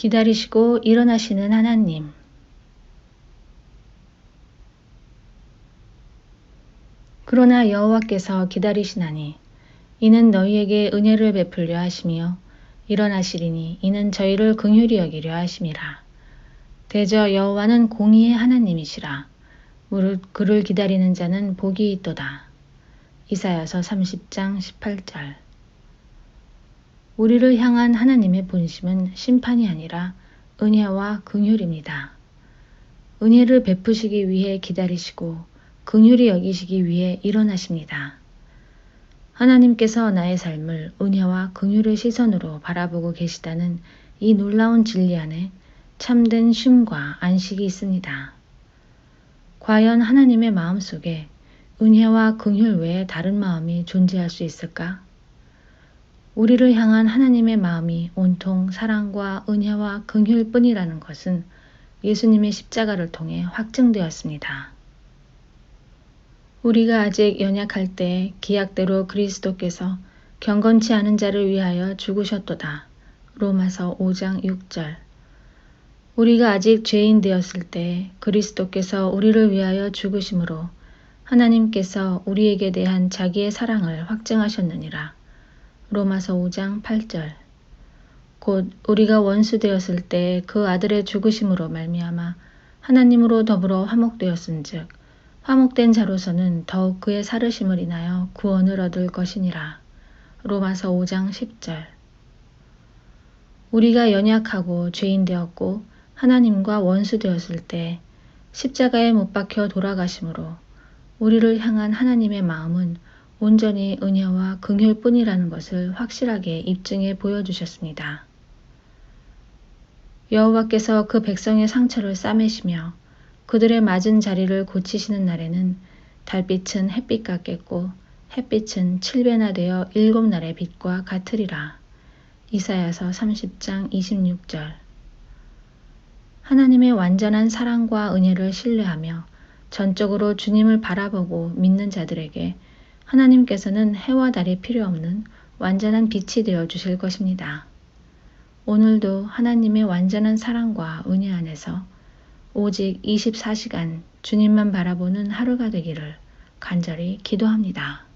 기다리시고 일어나시는 하나님. 그러나 여호와께서 기다리시나니 이는 너희에게 은혜를 베풀려 하시며 일어나시리니 이는 저희를 긍휼히 여기려 하심이라. 대저 여호와는 공의의 하나님이시라. 그를 기다리는 자는 복이 있도다. 이사야서 30장 18절 우리를 향한 하나님의 본심은 심판이 아니라 은혜와 긍휼입니다. 은혜를 베푸시기 위해 기다리시고 긍휼히 여기시기 위해 일어나십니다. 하나님께서 나의 삶을 은혜와 긍휼의 시선으로 바라보고 계시다는 이 놀라운 진리 안에 참된 쉼과 안식이 있습니다. 과연 하나님의 마음 속에 은혜와 긍휼 외에 다른 마음이 존재할 수 있을까? 우리를 향한 하나님의 마음이 온통 사랑과 은혜와 긍휼 뿐이라는 것은 예수님의 십자가를 통해 확증되었습니다. 우리가 아직 연약할 때 기약대로 그리스도께서 경건치 않은 자를 위하여 죽으셨도다. 로마서 5장 6절. 우리가 아직 죄인 되었을 때 그리스도께서 우리를 위하여 죽으심으로 하나님께서 우리에게 대한 자기의 사랑을 확증하셨느니라. 로마서 5장 8절. 곧 우리가 원수 되었을 때 그 아들의 죽으심으로 말미암아 하나님으로 더불어 화목되었은즉 화목된 자로서는 더욱 그의 사르심을 인하여 구원을 얻을 것이니라. 로마서 5장 10절. 우리가 연약하고 죄인 되었고 하나님과 원수 되었을 때 십자가에 못 박혀 돌아가심으로 우리를 향한 하나님의 마음은 온전히 은혜와 긍휼뿐이라는 것을 확실하게 입증해 보여주셨습니다. 여호와께서 그 백성의 상처를 싸매시며 그들의 맞은 자리를 고치시는 날에는 달빛은 햇빛 같겠고 햇빛은 칠배나 되어 일곱 날의 빛과 같으리라. 이사야서 30장 26절 하나님의 완전한 사랑과 은혜를 신뢰하며 전적으로 주님을 바라보고 믿는 자들에게 하나님께서는 해와 달이 필요 없는 완전한 빛이 되어 주실 것입니다. 오늘도 하나님의 완전한 사랑과 은혜 안에서 오직 24시간 주님만 바라보는 하루가 되기를 간절히 기도합니다.